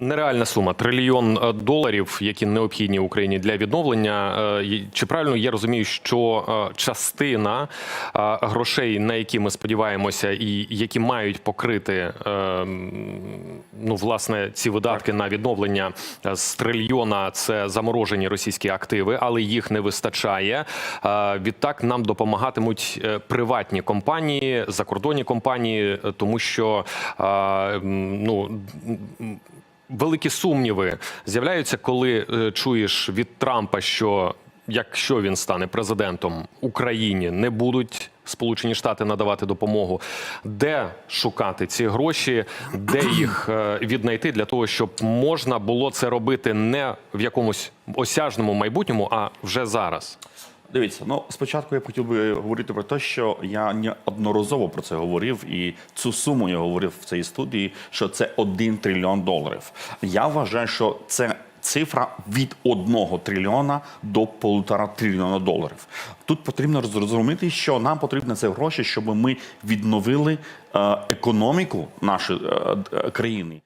Нереальна сума трильйон е, доларів, які необхідні Україні для відновлення. Е, Чи правильно я розумію, що е, частина грошей, на які ми сподіваємося, і які мають покрити ну власне ці видатки на відновлення з трильйона, це заморожені російські активи, але їх не вистачає. Відтак нам допомагатимуть приватні компанії, закордонні компанії, тому що ну. Великі сумніви з'являються, коли е, чуєш від Трампа, що якщо він стане президентом Україні, не будуть Сполучені Штати надавати допомогу. Де шукати ці гроші, де їх е, віднайти для того, щоб можна було це робити не в якомусь осяжному майбутньому, а вже зараз. Дивіться, ну спочатку я хотів би говорити про те, що я неодноразово про це говорив, і цю суму я говорив в цій студії, що це 1 трильйон доларів. Я вважаю, що це. Цифра від 1 трильйона до полутора трильйона доларів. Тут потрібно зрозуміти, що нам потрібні це гроші, щоб ми відновили е, економіку нашої е, е, країни.